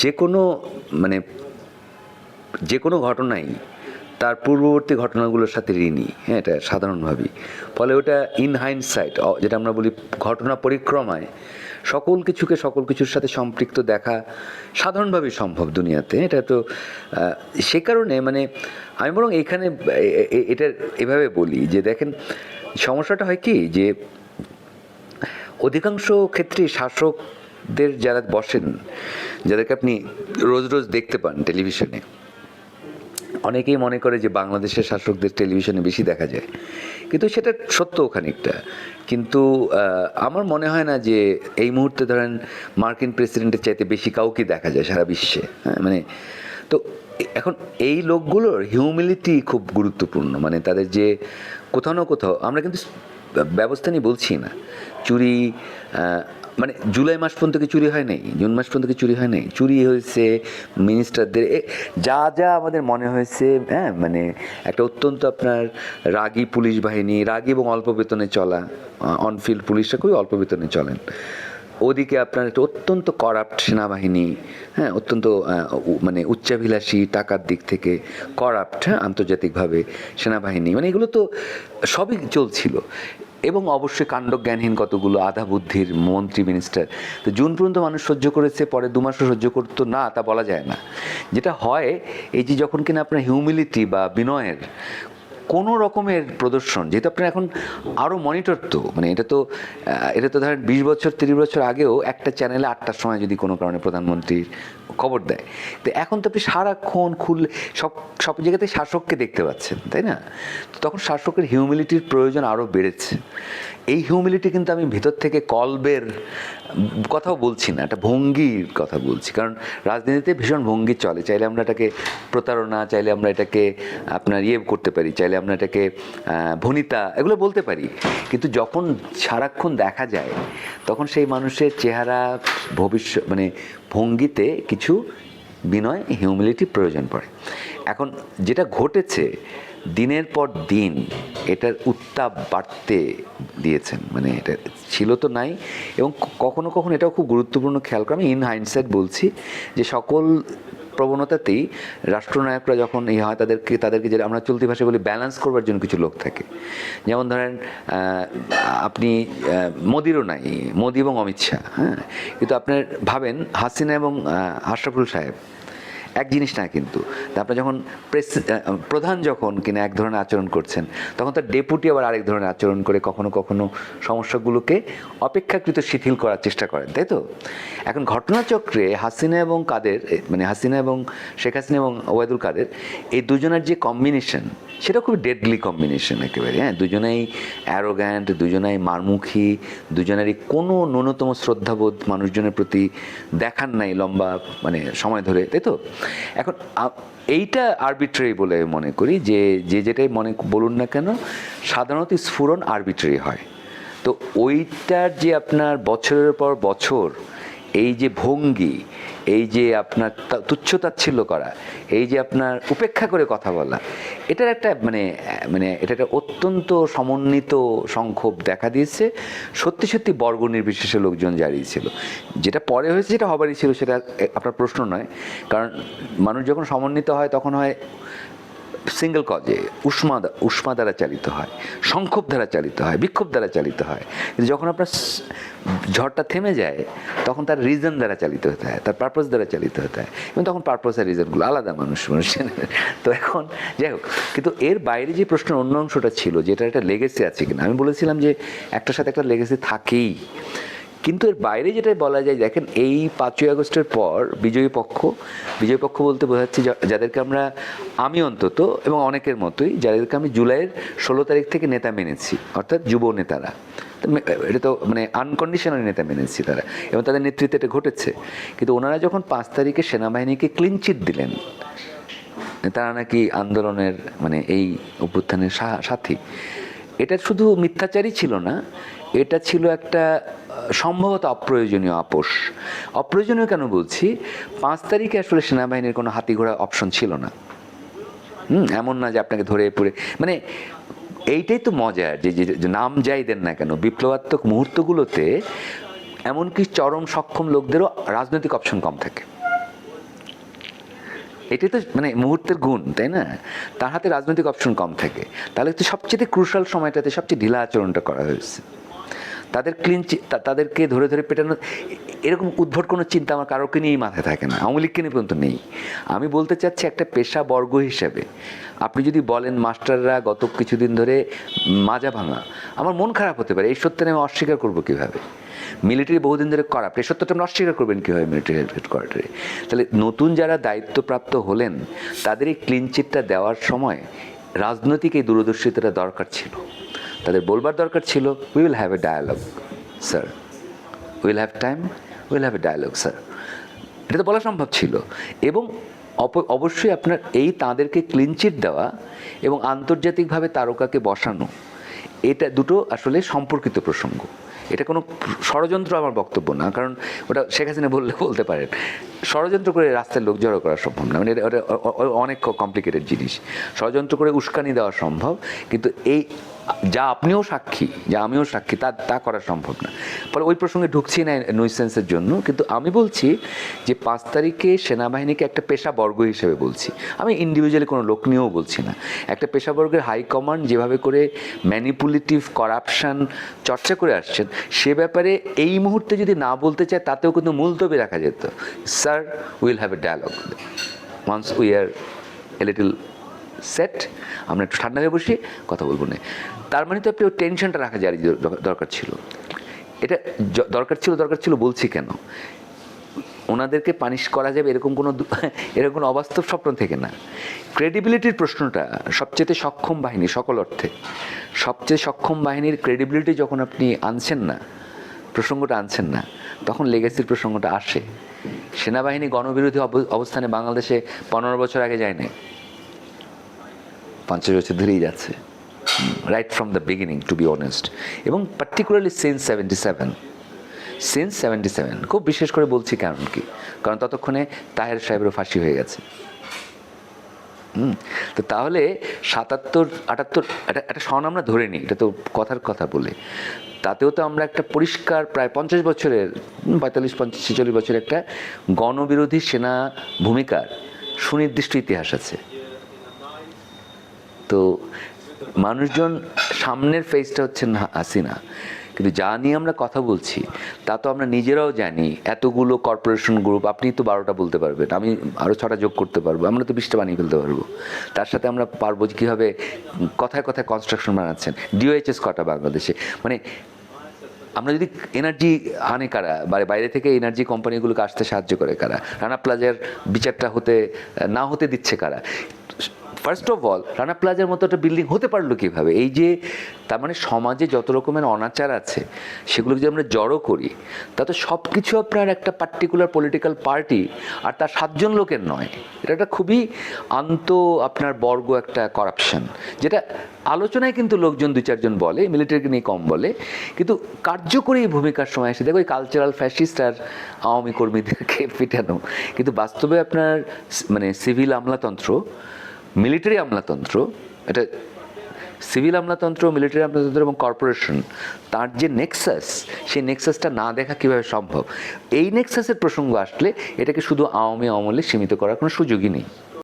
যে কোনো মানে যে কোনো ঘটনাই তার পূর্ববর্তী ঘটনাগুলোর সাথে ঋণী হ্যাঁ এটা সাধারণভাবেই। ফলে ওটা ইন হাইন্ডসাইট যেটা আমরা বলি ঘটনা পরিক্রমায় সকল কিছুকে সকল কিছুর সাথে সম্পৃক্ত দেখা সাধারণভাবেই সম্ভব দুনিয়াতে এটা তো সে কারণে মানে আমি বরং এখানে এটা এভাবে বলি যে দেখেন, সমস্যাটা হয় কি যে অধিকাংশ ক্ষেত্রে শাসকদের যারা বসেন, যাদেরকে আপনি রোজ রোজ দেখতে পান টেলিভিশনে, অনেকেই মনে করে যে বাংলাদেশের শাসকদের টেলিভিশনে বেশি দেখা যায়। কিন্তু সেটা সত্য খানিকটা। কিন্তু আমার মনে হয় না যে এই মুহূর্তে ধরেন মার্কিন প্রেসিডেন্টের চাইতে বেশি কাউকে দেখা যায় সারা বিশ্বে হ্যাঁ? মানে তো এখন এই লোকগুলোর হিউমিলিটি খুব গুরুত্বপূর্ণ। মানে তাদের যে কোথাও না কোথাও, আমরা কিন্তু ব্যবস্থা নিয়ে বলছি না। চুরি মানে জুলাই মাস পর্যন্ত কি চুরি হয় নাই জুন মাস পর্যন্ত কি চুরি হয় নাই চুরি হয়েছে মিনিস্টারদের যা যা আমাদের মনে হয়েছে হ্যাঁ মানে একটা অত্যন্ত আপনার রাগী পুলিশ বাহিনী, রাগী এবং অল্প বেতনে চলা অনফিল্ড পুলিশরা খুবই অল্প বেতনে চলেন। ওদিকে আপনার একটা অত্যন্ত করাপ্ট সেনাবাহিনী হ্যাঁ অত্যন্ত মানে উচ্চাভিলাষী টাকার দিক থেকে করাপ্ট হ্যাঁ আন্তর্জাতিকভাবে সেনাবাহিনী। মানে এগুলো তো সবই চলছিল। এবং অবশ্যই কাণ্ডজ্ঞানহীন কতগুলো আধা বুদ্ধির মন্ত্রী মিনিস্টার তো জুন পর্যন্ত মানুষ সহ্য করেছে, পরে দু মাসও সহ্য করতো না, তা বলা যায় না। যেটা হয়, এই যে যখন কিনা আপনার হিউমিলিটি বা বিনয়ের কোনো রকমের প্রদর্শন, যেহেতু আপনার এখন আরও মনিটর তো মানে এটা তো এটা তো ধরেন বিশ বছর, তিরিশ বছর আগেও একটা চ্যানেলে আটটার সময় যদি কোনো কারণে প্রধানমন্ত্রীর খবর দেয়। তো এখন তো আপনি সারাক্ষণ খুললে সব সব জায়গাতে শাসককে দেখতে পাচ্ছেন, তাই না? তখন শাসকের হিউমিলিটির প্রয়োজন আরও বেড়েছে। এই হিউমিলিটি কিন্তু আমি ভিতর থেকে কলবের কথাও বলছি না, একটা ভঙ্গির কথা বলছি। কারণ রাজনীতিতে ভীষণ ভঙ্গি চলে। চাইলে আমরা এটাকে প্রতারণা, চাইলে আমরা এটাকে আপনার ইয়ে করতে পারি, চাইলে আমরা এটাকে ভনিতা এগুলো বলতে পারি। কিন্তু যখন সারাক্ষণ দেখা যায়, তখন সেই মানুষের চেহারা ভবিষ্যৎ মানে ভঙ্গিতে কিছু বিনয় হিউমিলিটি প্রয়োজন পড়ে। এখন যেটা ঘটেছে দিনের পর দিন এটার উত্তাপ বাড়তে দিয়েছেন মানে এটা ছিল তো নাই এবং কখনো কখনো এটাও খুব গুরুত্বপূর্ণ খেয়াল করে। আমি ইন হাইন্ডসাইট বলছি যে সকল প্রবণতাতেই রাষ্ট্রনায়করা যখন এই হয় তাদেরকে তাদেরকে যে আমরা চলতি ভাষায় বলি ব্যালেন্স করবার জন্য কিছু লোক থাকে। যেমন ধরেন আপনি মোদিরও নাই, মোদি এবং অমিত শাহ হ্যাঁ? কিন্তু আপনার ভাবেন হাসিনা এবং আশরাফুল সাহেব এক জিনিস না কিন্তু। তা আপনি যখন প্রেস প্রধান যখন কিনা এক ধরনের আচরণ করছেন, তখন তার ডেপুটি আবার আরেক ধরনের আচরণ করে কখনো কখনো সমস্যাগুলোকে অপেক্ষাকৃত শিথিল করার চেষ্টা করেন, তাই তো? এখন ঘটনাচক্রে হাসিনা এবং কাদের মানে হাসিনা এবং শেখ হাসিনা এবং ওয়াইদুল কাদের, এই দুজনের যে কম্বিনেশন সেটা খুব ডেডলি কম্বিনেশন একেবারে হ্যাঁ? দুজনেই অ্যারোগ্যান্ট দুজনেই মারমুখী, দুজনেরই কোনো ন্যূনতম শ্রদ্ধাবোধ মানুষজনের প্রতি দেখান নাই লম্বা মানে সময় ধরে, তাই তো? এখন এইটা আরবিট্রারি বলে মনে করি যে যে যেটাই মনে বলুন না কেন, সাধারণত স্ফুরণ আরবিট্রারি হয়। তো ওইটার যে আপনার বছরের পর বছর এই যে ভঙ্গি, এই যে আপনার তুচ্ছতাচ্ছিল্য করা, এই যে আপনার উপেক্ষা করে কথা বলা, এটার একটা মানে মানে এটা একটা অত্যন্ত সমন্বিত সংক্ষোভ দেখা দিয়েছে। সত্যি সত্যি বর্গ নির্বিশেষে লোকজন জারিয়ে ছিল। যেটা পরে হয়েছে, যেটা হবারই ছিল, সেটা আপনার প্রশ্ন নয়। কারণ মানুষ যখন সমন্বিত হয়, তখন হয় সিঙ্গেল কজে উষ্মা উষ্মা দ্বারা চালিত হয়, সংক্ষোভ দ্বারা চালিত হয়, বিক্ষোভ দ্বারা চালিত হয়। কিন্তু যখন আপনার ঝড়টা থেমে যায়, তখন তার রিজন দ্বারা চালিত হতে হয়, তার পারপাস দ্বারা চালিত হতে হয়। এবং তখন পারপাস আর রিজনগুলো আলাদা মানুষ মানুষের তো এখন, যাই হোক, কিন্তু এর বাইরে যে প্রশ্নের অন্য অংশটা ছিল যেটা একটা লেগেসি আছে কিনা, আমি বলেছিলাম যে একটার সাথে একটা লেগেসি থাকেই। কিন্তু এর বাইরে যেটা বলা যায়, দেখেন এই পাঁচই আগস্টের পর বিজয়ী পক্ষ বিজয়ী পক্ষ বলতে বোঝাচ্ছি যাদেরকে আমরা, আমি অন্তত এবং অনেকের মতোই, যাদেরকে আমি জুলাইয়ের ষোলো তারিখ থেকে নেতা মেনেছি, অর্থাৎ যুব নেতারা। এটা তো মানে আনকন্ডিশনাল নেতা মেনেছি তারা, এবং তাদের নেতৃত্বে এটা ঘটেছে। কিন্তু ওনারা যখন পাঁচ তারিখে সেনাবাহিনীকে ক্লিনচিট দিলেন, তারা নাকি আন্দোলনের মানে এই অভ্যুত্থানের সাথী। এটা শুধু মিথ্যাচারই ছিল না, এটা ছিল একটা সম্ভবত অপ্রয়োজনীয় আপোষ। অপ্রয়োজনীয় কেন বলছি? পাঁচ তারিখে আসলে সেনাবাহিনীর কোনো হাতি ঘোড়া অপশন ছিল না। হুম, এমন না যে আপনাকে ধরে পড়ে মানে এইটাই তো মজার যে যে- নাম যাই দেন না কেন, বিপ্লবাত্মক মুহূর্তগুলোতে এমনকি চরম সক্ষম লোকদেরও রাজনৈতিক অপশন কম থাকে। এটাই তো মানে মুহূর্তের গুণ, তাই না? তার হাতে রাজনৈতিক অপশন কম থাকে। তাহলে তো সবচেয়ে ক্রুশাল সময়টাতে সবচেয়ে ঢিলা আচরণটা করা হয়েছে। তাদের ক্লিন তাদেরকে ধরে ধরে পেটানো, এরকম উদ্ভট কোনো চিন্তা আমার কারোকে নিয়েই মাথায় থাকে না। আওয়ামী লীগকে নিয়ে পর্যন্ত নেই। আমি বলতে চাচ্ছি একটা পেশা বর্গ হিসেবে। আপনি যদি বলেন মাস্টাররা গত কিছুদিন ধরে মাজা ভাঙা, আমার মন খারাপ হতে পারে। এই সত্যটা আমি অস্বীকার করব কীভাবে? মিলিটারি বহুদিন ধরে করা এই সত্যটা আপনি অস্বীকার করবেন কীভাবে মিলিটারি হেডকোয়ার্টারে তাহলে নতুন যারা দায়িত্বপ্রাপ্ত হলেন, তাদের এই ক্লিন চিটটা দেওয়ার সময় রাজনৈতিক এই দূরদর্শিতাটা দরকার ছিল। তাদের বলবার দরকার ছিল we will have a dialogue sir will have time will have a dialogue sir এটা তো বলা সম্ভব ছিল। এবং অবশ্যই আপনার এই তাদেরকে ক্লিনচিট দেওয়া এবং আন্তর্জাতিকভাবে তারকাকে বসানো, এটা দুটো আসলে সম্পর্কিত প্রসঙ্গ। এটা কোনো ষড়যন্ত্র আমার বক্তব্য না, কারণ ওটা শেখ হাসিনা বললে বলতে পারেন। ষড়যন্ত্র করে রাস্তায় লোক জড়ো করা সম্ভব না। মানে এটা- অনেক কমপ্লিকেটেড জিনিস। ষড়যন্ত্র করে উস্কানি দেওয়া সম্ভব, কিন্তু এই যা আপনিও সাক্ষী, যা আমিও সাক্ষী, তা তা করা সম্ভব না। ফলে ওই প্রসঙ্গে ঢুকছি না নুইসেন্সের জন্য, কিন্তু আমি বলছি যে পাঁচ তারিখে সেনাবাহিনীকে একটা পেশাবর্গ হিসেবে বলছি। আমি ইন্ডিভিজুয়ালি কোনো লোক নিয়েও বলছি না। একটা পেশাবর্গের হাইকমান্ড যেভাবে করে ম্যানিপুলেটিভ করাপশান চর্চা করে আসছেন, সে ব্যাপারে এই মুহূর্তে যদি না বলতে চায়, তাতেও কিন্তু মুলতবি রাখা যেত। Sir will have a dialogue once we are a little set আমরা একটু ঠান্ডা হয়ে বসি, কথা বলব না। তার মানে তো আপনি ওই টেনশনটা রাখা জারি দর- দরকার ছিল। এটা দরকার ছিল দরকার ছিল বলছি কেন? ওনাদেরকে পানিশ করা যাবে এরকম কোনো এরকম কোনো অবাস্তব স্বপ্ন থেকে না। ক্রেডিবিলিটির প্রশ্নটা সবচেয়ে সক্ষম বাহিনী, সকল অর্থে, সবচেয়ে সক্ষম বাহিনীর ক্রেডিবিলিটি যখন আপনি আনছেন না, প্রসঙ্গটা আনছেন না, তখন লেগেসির প্রসঙ্গটা আসে। সেনাবাহিনী গণবিরোধী অব- অবস্থানে বাংলাদেশে পনেরো বছর আগে যায় নাই। পঞ্চাশ বছর ধরেই যাচ্ছে। Right from the beginning to be honest এবং particularly since seventy seven since seventy seven খুব বিশেষ করে বলছি কারণ কি? কারণ ততক্ষণে তাহের সাহেবেরও ফাঁসি হয়ে গেছে। হুম, তো তাহলে সাতাত্তর, আটাত্তর, একটা একটা সন আমরা ধরে নিই, এটা তো কথার কথা বলে। তাতেও তো আমরা একটা পরিষ্কার প্রায় পঞ্চাশ বছরের, পঁয়তাল্লিশ, পঞ্চাশ, ছেচল্লিশ বছরের একটা গণবিরোধী সেনা ভূমিকার সুনির্দিষ্ট ইতিহাস আছে। তো মানুষজন সামনের ফেসটা হচ্ছে না, হাসিনা। কিন্তু যা নিয়ে আমরা কথা বলছি, তা তো আমরা নিজেরাও জানি, এতগুলো কর্পোরেশন গ্রুপ আপনি তো বারোটা বলতে পারবেন, আমি আরও ছটা যোগ করতে পারব, আমরা তো বিশটা বানিয়ে ফেলতে পারব। তার সাথে আমরা পারব যে কীভাবে কথায় কথায় কনস্ট্রাকশন বানাচ্ছেন ডিওএইচএস কটা বাংলাদেশে। মানে আমরা যদি এনার্জি আনে কারা? বা বাইরে থেকে এনার্জি কোম্পানিগুলোকে আসতে সাহায্য করে কারা? রানা প্লাজার বিচারটা হতে, না হতে দিচ্ছে কারা? ফার্স্ট অফ অল রানা প্লাজার মতো একটা বিল্ডিং হতে পারল কীভাবে? এই যে, তার মানে সমাজে যত রকমের অনাচার আছে, সেগুলো যদি আমরা জড়ো করি, তাতে সব কিছু আপনার একটা পার্টিকুলার পলিটিক্যাল পার্টি আর তার সাতজন লোকের নয়। এটা একটা খুবই আন্ত আপনার বর্গ একটা করাপশন যেটা আলোচনায় কিন্তু লোকজন দুই চারজন বলে মিলিটারিকে নিয়ে কম বলে, কিন্তু কার্যকরী এই ভূমিকার সময় এসে, দেখো ওই কালচারাল ফ্যাসিস্ট আর আওয়ামী কর্মীদেরকে পিটানো, কিন্তু বাস্তবে আপনার মানে সিভিল আমলাতন্ত্র মিলিটারি আমলাতন্ত্র, এটা সিভিল আমলাতন্ত্র, মিলিটারি আমলাতন্ত্র এবং কর্পোরেশন, তার যে নেক্সাস, সেই নেক্সাসটা না দেখা কীভাবে সম্ভব? এই নেক্সাসের প্রসঙ্গ আসলে এটাকে শুধু আওয়ামী আমলে সীমিত করার কোনো সুযোগই নেই।